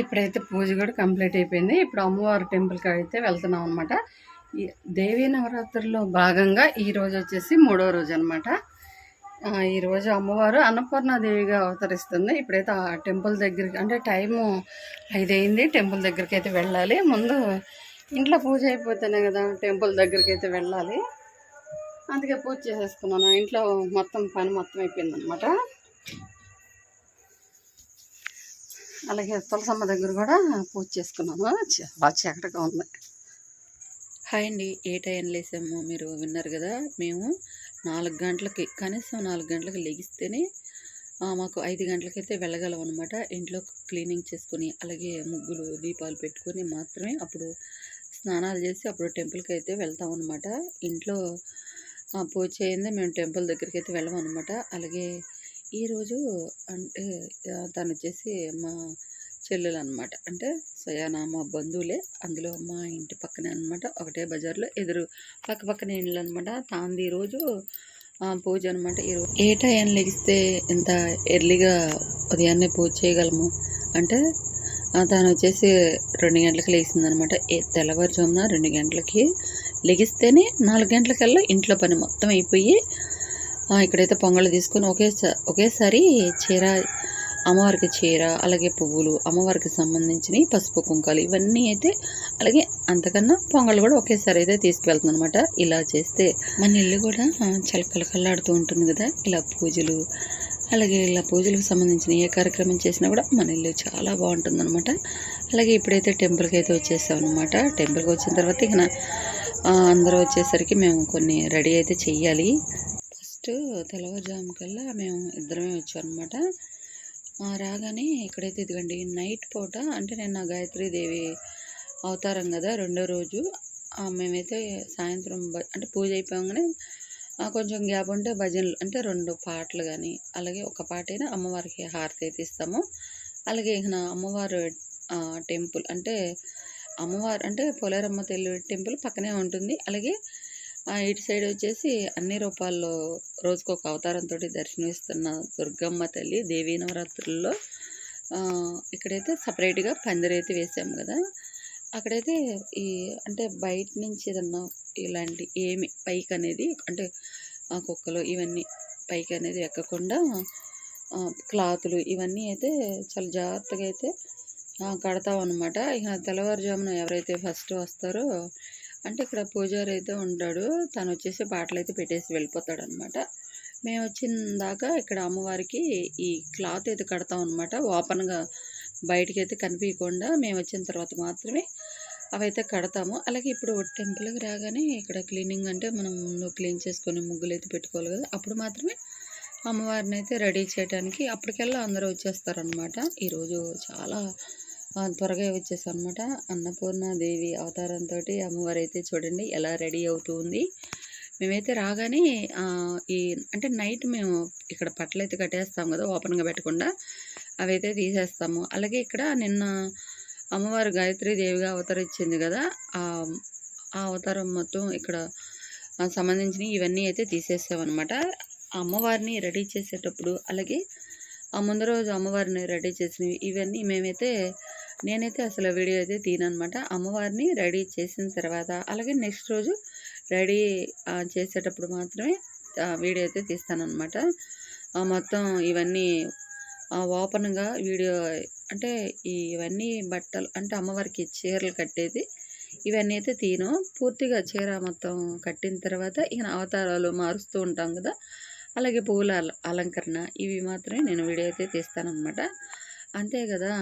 ఇప్పుడైతే పూజ కూడా కంప్లీట్ అయిపోయింది. ఇప్పుడు అమ్మవారి టెంపుల్కి అయితే వెళ్తున్నాం అనమాట దేవీ నవరాత్రుల్లో భాగంగా ఈ రోజు వచ్చేసి మూడో రోజు అనమాట ఈరోజు అమ్మవారు అన్నపూర్ణాదేవిగా అవతరిస్తుంది. ఇప్పుడైతే ఆ టెంపుల్ దగ్గరికి అంటే టైము ఐదైంది. టెంపుల్ దగ్గరికి అయితే వెళ్ళాలి. ముందు ఇంట్లో పూజ అయిపోతేనే కదా టెంపుల్ దగ్గరికి అయితే వెళ్ళాలి. అందుకే పూజ చేసేసుకున్నాను. ఇంట్లో మొత్తం పని మొత్తం అయిపోయింది అనమాట అలాగే తులసమ్మ దగ్గర కూడా పూజ చేసుకున్నాను చ- బాగా చీకటిగా ఉంది. హాయ్ అండి. ఏ టైం లేసాము మీరు విన్నారు కదా. మేము నాలుగు గంటలకి కనీసం నాలుగు గంటలకు లెగిస్తేనే మాకు ఐదు గంటలకైతే వెళ్ళగలం అనమాట ఇంట్లో క్లీనింగ్ చేసుకొని అలాగే ముగ్గులు దీపాలు పెట్టుకొని మాత్రమే అప్పుడు స్నానాలు చేసి అప్పుడు టెంపుల్కి అయితే వెళ్తాం అనమాట ఇంట్లో పూజ చేయందే మేము టెంపుల్ దగ్గరికి అయితే వెళ్ళాం అనమాట అలాగే ఈరోజు అంటే తను వచ్చేసి మా చెల్లెలు అనమాట అంటే సయానా మా బంధువులే. అందులో మా ఇంటి పక్కనే అనమాట. ఒకటే బజార్లో ఎదురు పక్క పక్కనే ఇండ్లు అనమాట తాంది రోజు పూజ అనమాట. ఈరోజు ఏ టైం లెగిస్తే ఎంత ఎర్లీగా ఉదయాన్నే పూజ చేయగలము? అంటే ఆ, తను వచ్చేసి రెండు గంటలకు లేచింది అనమాట తెల్లవారుజామున రెండు గంటలకి లెగిస్తేనే నాలుగు గంటలకల్లా ఇంట్లో పని మొత్తం అయిపోయి ఇక్కడైతే పొంగళ్ళు తీసుకొని ఒకేసారి ఒకేసారి చీర అమ్మవారికి చీర అలాగే పువ్వులు అమ్మవారికి సంబంధించినవి పసుపు కుంకాలు ఇవన్నీ అయితే అలాగే అంతకన్నా పొంగళ్ళు కూడా ఒకేసారి అయితే తీసుకువెళ్తుంది అనమాట ఇలా చేస్తే మన ఇల్లు కూడా ఆ, చాలా కలకల్లాడుతూ ఉంటుంది కదా. ఇలా పూజలు అలాగే ఇలా పూజలకు సంబంధించిన ఏ కార్యక్రమం చేసినా కూడా మన ఇల్లు చాలా బాగుంటుందన్నమాట. అలాగే ఇప్పుడైతే టెంపుల్కి అయితే వచ్చేసాం అనమాట టెంపుల్కి వచ్చిన తర్వాత ఇక అందరూ వచ్చేసరికి మేము కొన్ని రెడీ అయితే చెయ్యాలి. నెక్స్ట్ తెల్లవారుజాము కల్లా మేము ఇద్దరమే వచ్చాం అనమాట రాగానే ఇక్కడైతే ఇదిగండి నైట్ పూట అంటే నేను నా దేవి అవతారం కదా రెండో రోజు మేమైతే సాయంత్రం అంటే పూజ అయిపోగానే కొంచెం గ్యాప్ ఉంటే భజనలు అంటే రెండు పాటలు కానీ అలాగే ఒక పాట అయినా అమ్మవారికి హారతి అయితే ఇస్తాము. అలాగే ఇక నా అమ్మవారు టెంపుల్ అంటే అమ్మవారు అంటే పోలేరమ్మ తల్లి టెంపుల్ పక్కనే ఉంటుంది. అలాగే ఇటు సైడ్ వచ్చేసి అన్ని రూపాల్లో రోజుకొక అవతారంతో దర్శనమిస్తున్న దుర్గమ్మ తల్లి దేవీ నవరాత్రుల్లో ఇక్కడైతే సపరేట్గా పందిరైతే వేసాము కదా. అక్కడైతే ఈ అంటే బయట నుంచి ఏదన్నా ఇలాంటి ఏమి పైక్ అనేది అంటే ఆ కుక్కలు ఇవన్నీ పైకి అనేది ఎక్కకుండా క్లాతులు ఇవన్నీ అయితే చాలా జాగ్రత్తగా అయితే కడతాం అనమాట ఇక తెల్లవారుజామున ఎవరైతే ఫస్ట్ వస్తారో అంటే ఇక్కడ పూజారి అయితే ఉంటాడు. తను వచ్చేసి బాటలు అయితే పెట్టేసి వెళ్ళిపోతాడు అనమాట మేము వచ్చిన దాకా ఇక్కడ అమ్మవారికి ఈ క్లాత్ అయితే కడతాం అనమాట ఓపెన్గా బయటికి అయితే కనిపించకుండా మేము వచ్చిన తర్వాత మాత్రమే అవైతే కడతాము. అలాగే ఇప్పుడు టెంపుల్కి రాగానే ఇక్కడ క్లీనింగ్ అంటే మనం ముందు క్లీన్ చేసుకొని ముగ్గులు అయితే పెట్టుకోవాలి కదా. అప్పుడు మాత్రమే అమ్మవారిని అయితే రెడీ చేయడానికి అప్పటికెల్లా అందరూ వచ్చేస్తారనమాట. ఈరోజు చాలా త్వరగా వచ్చేసి అనమాట అన్నపూర్ణ దేవి అవతారంతో అమ్మవారు అయితే చూడండి ఎలా రెడీ అవుతుంది మేమైతే రాగానే ఈ అంటే నైట్ మేము ఇక్కడ పట్టలు అయితే కట్టేస్తాం కదా ఓపెన్గా పెట్టకుండా అవైతే తీసేస్తాము. అలాగే ఇక్కడ నిన్న అమ్మవారు గాయత్రి దేవిగా అవతరించింది కదా ఆ అవతారం మొత్తం ఇక్కడ సంబంధించిన ఇవన్నీ అయితే తీసేసామన్నమాట అమ్మవారిని రెడీ చేసేటప్పుడు అలాగే ఆ ముందు రోజు అమ్మవారిని రెడీ చేసినవి ఇవన్నీ మేమైతే నేనైతే అసలు వీడియో అయితే తీననమాట. అమ్మవారిని రెడీ చేసిన తర్వాత అలాగే నెక్స్ట్ రోజు రెడీ చేసేటప్పుడు మాత్రమే వీడియో అయితే తీస్తానమాట ఆ, మొత్తం ఇవన్నీ ఓపెన్గా వీడియో అంటే ఇవన్నీ బట్టలు అంటే అమ్మవారికి చీరలు కట్టేది ఇవన్నీ అయితే తీను. పూర్తిగా చీర మొత్తం కట్టిన తర్వాత ఇక అవతారాలు మారుస్తూ ఉంటాం కదా అలాగే పువ్వుల అల- అలంకరణ ఇవి మాత్రమే నేను వీడియో అయితే తీస్తానమాట అంతే కదా.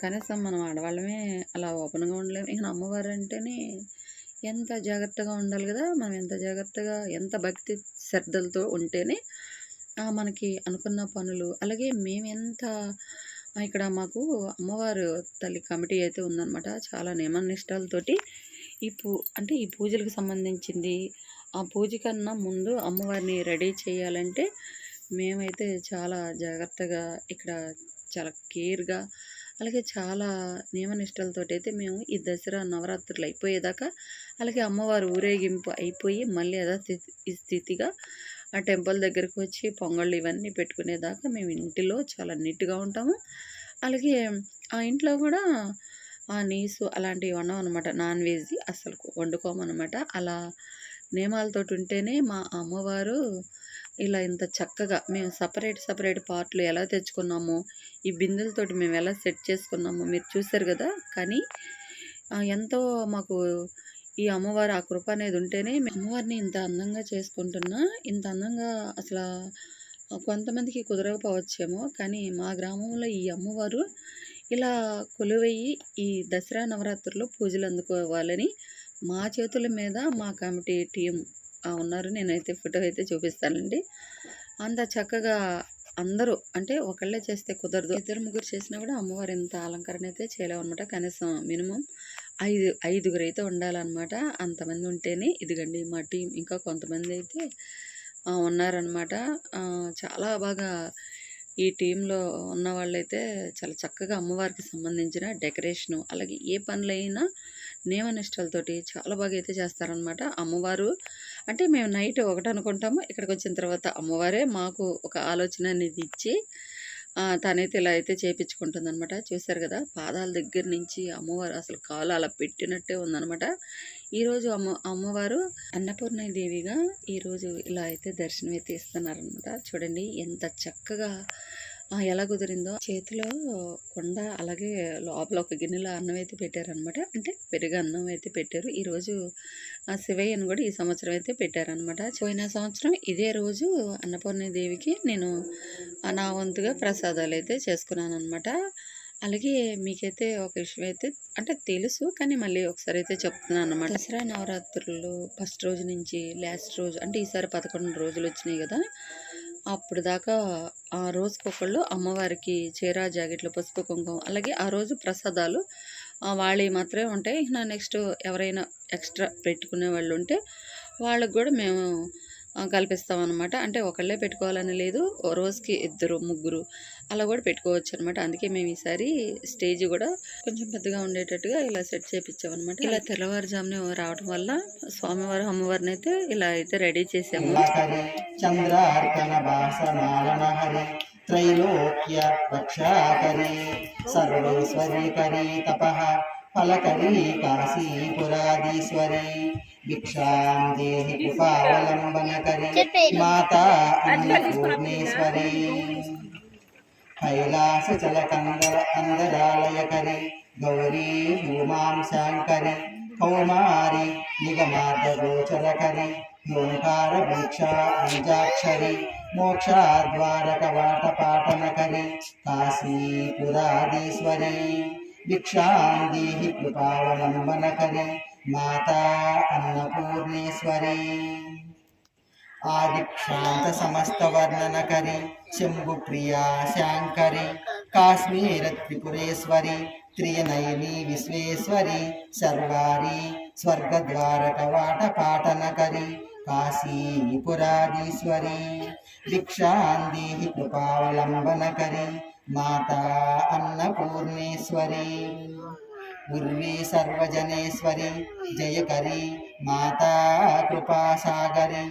కనీసం మనం ఆడవాళ్ళమే అలా ఓపెన్గా ఉండలేము ఇంకా అమ్మవారు అంటేనే ఎంత జాగ్రత్తగా ఉండాలి కదా! మనం ఎంత జాగ్రత్తగా ఎంత భక్తి శ్రద్ధలతో ఉంటేనే మనకి అనుకున్న పనులు అలాగే మేము ఎంత ఇక్కడ మాకు అమ్మవారు తల్లి కమిటీ అయితే ఉందన్నమాట. చాలా నియమనిష్టాలతోటి ఈ పూ అంటే ఈ పూజలకు సంబంధించింది. ఆ పూజ కన్నా ముందు అమ్మవారిని రెడీ చేయాలంటే మేమైతే చాలా జాగ్రత్తగా ఇక్కడ చాలా కేర్గా అలాగే చాలా నియమనిష్టలతో అయితే మేము ఈ దసరా నవరాత్రులు అయిపోయేదాకా అలాగే అమ్మవారు ఊరేగింపు అయిపోయి మళ్ళీ యథాస్థితి స్థితిగా ఆ టెంపుల్ దగ్గరికి వచ్చి పొంగళ్ళు ఇవన్నీ పెట్టుకునేదాకా మేము ఇంటిలో చాలా నీట్గా ఉంటాము. అలాగే ఆ ఇంట్లో కూడా ఆ నీసు అలాంటివి వండమనమాట నాన్ వెజ్ అసలు వండుకోమన్నమాట. అలా నియమాలతో ఉంటేనే మా అమ్మవారు ఇలా ఇంత చక్కగా మేము సపరేట్ సపరేట్ పార్ట్లు ఎలా తెచ్చుకున్నాము ఈ బిందెలతోటి మేము ఎలా సెట్ చేసుకున్నాము మీరు చూశారు కదా. కానీ ఎంతో మాకు ఈ అమ్మవారు ఆ కృప అనేది ఉంటేనే మేము అమ్మవారిని ఇంత అందంగా చేసుకుంటున్నా ఇంత అందంగా అసలు కొంతమందికి కుదరకపోవచ్చేమో. కానీ మా గ్రామంలో ఈ అమ్మవారు ఇలా కొలువయ్యి ఈ దసరా నవరాత్రుల్లో పూజలు అందుకోవాలని మా చేతుల మీద మా కమిటీ టీం ఆ, ఉన్నారు. నేనైతే ఫోటో అయితే చూపిస్తానండి. అంత చక్కగా అందరూ అంటే ఒకళ్ళే చేస్తే కుదరదు. ఇద్దరు ముగ్గురు చేసినా కూడా అమ్మవారు ఇంత అలంకరణ అయితే చేయలేము అనమాట కనీసం మినిమం ఐదు ఐదుగురు అయితే ఉండాలన్నమాట. అంతమంది ఉంటేనే ఇదిగండి మా టీం. ఇంకా కొంతమంది అయితే ఉన్నారనమాట చాలా బాగా ఈ టీంలో ఉన్న వాళ్ళైతే చాలా చక్కగా అమ్మవారికి సంబంధించిన డెకరేషను అలాగే ఏ పనులైనా నియమనిష్టలతోటి చాలా బాగా అయితే చేస్తారనమాట అమ్మవారు అంటే మేము నైట్ ఒకటి అనుకుంటాము ఇక్కడికి వచ్చిన తర్వాత అమ్మవారే మాకు ఒక ఆలోచన అనేది ఇచ్చి తనైతే ఇలా అయితే చేపించుకుంటుంది చూశారు చూసారు కదా పాదాల దగ్గర నుంచి అమ్మవారు అసలు కాలు అలా పెట్టినట్టే ఉందన్నమాట. ఈరోజు అమ్మ అమ్మవారు అన్నపూర్ణ దేవిగా ఈరోజు ఇలా అయితే దర్శనం అయితే ఇస్తున్నారనమాట చూడండి ఎంత చక్కగా ఎలా కుదిరిందో చేతిలో కొండ అలాగే లోపల ఒక గిన్నెలో అన్నం అయితే పెట్టారనమాట. అంటే పెరుగు అన్నం అయితే పెట్టారు. ఈరోజు ఆ శివయ్యను కూడా ఈ సంవత్సరం అయితే పెట్టారనమాట. పోయిన సంవత్సరం ఇదే రోజు అన్నపూర్ణ దేవికి నేను నా వంతుగా ప్రసాదాలు అయితే చేసుకున్నాను అనమాట అలాగే మీకైతే ఒక విషయం అయితే అంటే తెలుసు కానీ మళ్ళీ ఒకసారి అయితే చెప్తున్నాను అనమాట దసరా నవరాత్రులు ఫస్ట్ రోజు నుంచి లాస్ట్ రోజు అంటే ఈసారి పదకొండు రోజులు వచ్చినాయి కదా. అప్పుడు దాకా ఆ రోజుకొకళ్ళు అమ్మవారికి చీర జాకెట్లు పసుపు కుంకుమ అలాగే ఆ రోజు ప్రసాదాలు ఆ, వాళ్ళవి మాత్రమే ఉంటాయి నా నెక్స్ట్ ఎవరైనా ఎక్స్ట్రా పెట్టుకునే వాళ్ళు ఉంటే వాళ్ళకు కూడా మేము ఆ, కల్పిస్తాం అనమాట అంటే ఒకళ్ళే పెట్టుకోవాలని లేదు ఓ రోజుకి ఇద్దరు ముగ్గురు అలా కూడా పెట్టుకోవచ్చు అనమాట అందుకే మేము ఈసారి స్టేజ్ కూడా కొంచెం పెద్దగా ఉండేటట్టుగా ఇలా సెట్ చేపించామన్నమాట ఇలా తెల్లవారుజామునే రావడం వల్ల స్వామివారు అమ్మవారిని అయితే ఇలా అయితే రెడీ చేసాము. త్రైలోక్య రక్షాకరి సర్వేశ్వరీకరి తపః ఫలకరీ కాశీపురాధీశ్వరి భిక్షాం దేహి కృపావలంబనకరి మాతా అన్నపూర్ణేశ్వరి కైలాసచల కందర అందరాలయకరి గౌరీ భూమాం శాంకరి కౌమారి నిగమార్గోచరకరి ఓంకార భిక్షా అంజాక్షరి మోక్షాద్వారక వాట పాటనకరి కాశీపురాధీశ్వరి భిక్షాం దేహి కృపావలంబనకరి మాతా అన్నపూర్ణేశ్వరి. ఆదిక్షాంత సమస్త వర్ణనకరి శంభు ప్రియా శాంకరి కాశ్మీర త్రిపురేశ్వరి త్రియనయని విశ్వేశ్వరి సర్వారి స్వర్గద్వారక వాట పాటనకరి కాశీపురాధీశ్వరి. భిక్షాందేహి కృపావలంబనకరి మాతా అన్నపూర్ణేశ్వరి. ఉర్వీ సర్వజనేశ్వరి జయకరి మాతా కృపాసాగరి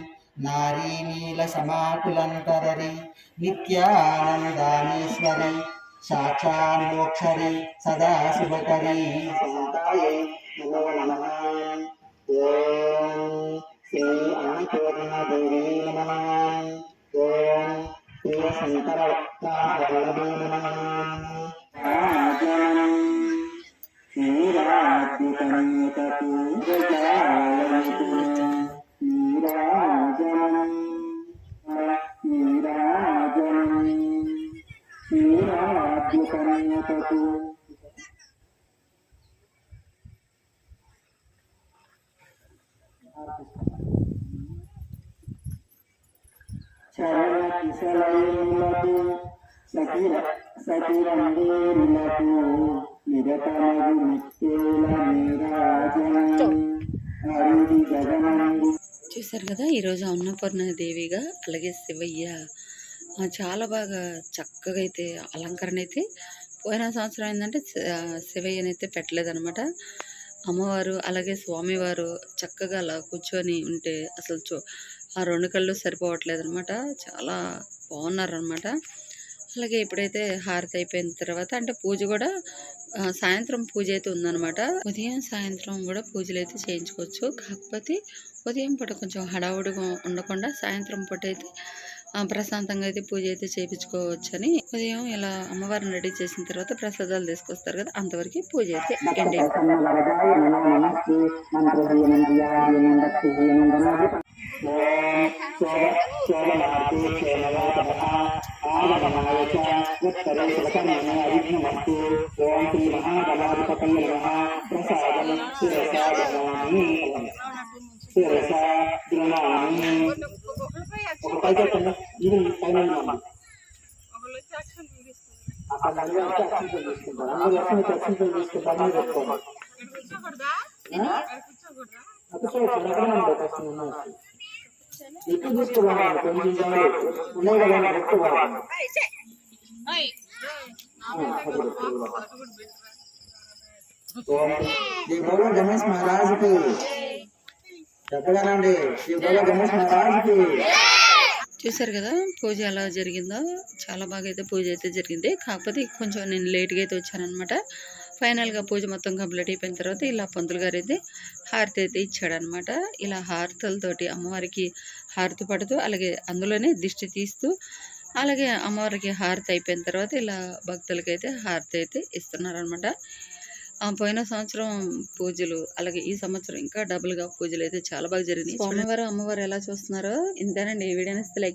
నారీ నీల సమాకులంతరరి నిత్యానందానేశ్వరి సాక్షాన్మోక్షరి సదా శుభకరి శాంతాయే నమో నమః. ఓం శ్రీ అన్నపూర్ణదేవి నమః. ఓం శ్రీ శంకర వక్తాహరళదే నమః చరణ కిశలయులకు సకిర సకిరందేరులకు నిరతమగు నిత్యేల జగనందు చూశారు కదా ఈరోజు అన్నపూర్ణ దేవిగా అలాగే శివయ్య చాలా బాగా చక్కగా అయితే అలంకరణ అయితే పోయిన సంవత్సరం ఏంటంటే శివయ్యనైతే పెట్టలేదనమాట అమ్మవారు అలాగే స్వామివారు చక్కగా అలా కూర్చొని ఉంటే అసలు చూ ఆ రెండు కళ్ళు సరిపోవట్లేదు అనమాట చాలా బాగున్నారనమాట అలాగే ఎప్పుడైతే హారతి అయిపోయిన తర్వాత అంటే పూజ కూడా సాయంత్రం పూజ అయితే ఉందన్నమాట. ఉదయం సాయంత్రం కూడా పూజలు అయితే చేయించుకోవచ్చు. కాకపోతే ఉదయం పూట కొంచెం హడావుడిగా ఉండకుండా సాయంత్రం పూట అయితే ప్రశాంతంగా అయితే పూజ అయితే చేయించుకోవచ్చని ఉదయం ఇలా అమ్మవారిని రెడీ చేసిన తర్వాత ప్రసాదాలు తీసుకొస్తారు కదా అంతవరకు పూజ అయితే ఎండ్ అయిపోయింది. ప్రసన్నవరదాయ నమో నమస్తే మంత్రహీనం ధ్యాహీనం భక్తిహీనం ధనాధిప ఓం శోభ శోభనార్థే క్షేమవాతమః ఆగమనాయ చ ఉత్తరే శివకర్మణే అవిఘ్నమస్తు ఓం శ్రీ మహాగణాధిపతయ నమః ప్రసాదం శిరసా గణామి శిరసా గృణామి ఒక పైకి ఎత్తండి. ఇది పైన ఉన్నామా? అక్కడ అందరూ వచ్చి అక్షింతలు తీసుకుంటారు అందరూ వచ్చి మీకు అక్షింతలు తీసుకుంటారు మీరు పెట్టుకోండి అక్షింతలు ఎక్కడైనా ఉంటాయి ఫస్ట్ ఉన్నాయి. ఎక్కువ తీసుకోవాలి ఉన్నాయి కదా పెట్టుకోవాలి శ్రీ బోలో గణేష్ మహారాజ్కి చెప్పగానండి శ్రీ బోలో గణేష్ మహారాజ్కి చూసారు కదా పూజ ఎలా జరిగిందో. చాలా బాగా అయితే పూజ అయితే జరిగింది. కాకపోతే కొంచెం నేను లేట్గా అయితే వచ్చానమాట ఫైనల్గా పూజ మొత్తం కంప్లీట్ అయిపోయిన తర్వాత ఇలా పంతులు గారు అయితే హారతి అయితే ఇచ్చాడనమాట ఇలా హారతులతోటి అమ్మవారికి హారతి పడుతూ అలాగే అందులోనే దిష్టి తీస్తూ అలాగే అమ్మవారికి హారతి అయిపోయిన తర్వాత ఇలా భక్తులకి అయితే హారతి అయితే ఇస్తున్నారనమాట పోయిన సంవత్సరం పూజలు అలాగే ఈ సంవత్సరం ఇంకా డబుల్గా పూజలు అయితే చాలా బాగా జరిగినాయి. స్వామివారు అమ్మవారు ఎలా చూస్తున్నారో ఇంతేనండి. ఈ వీడియో నచ్చితే లైక్